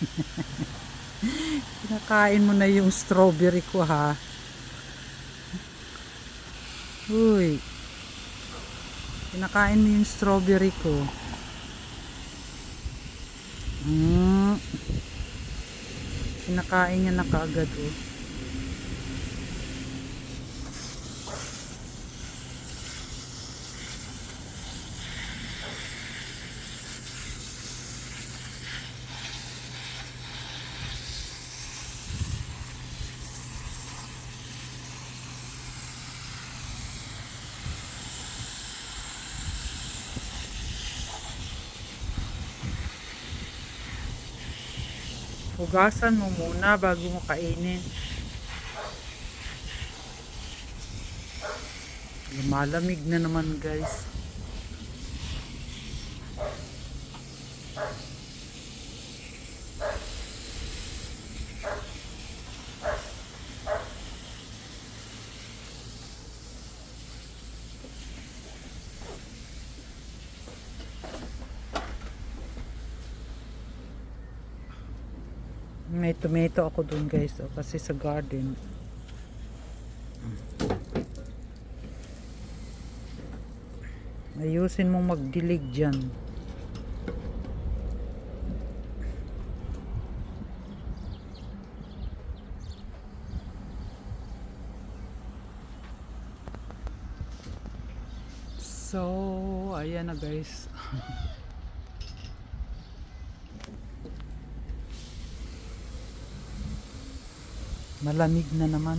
Kinakain mo na yung strawberry ko ha. Uy. Kinakain mo yung strawberry ko. Mm. Kinakain niya na kaagad oh. Hugasan mo muna bago mo kainin. Lumalamig na naman guys. May tomato ako dun guys oh, kasi sa garden. Ayusin mong magdilig dyan. So, ayan na guys. Malamig na naman.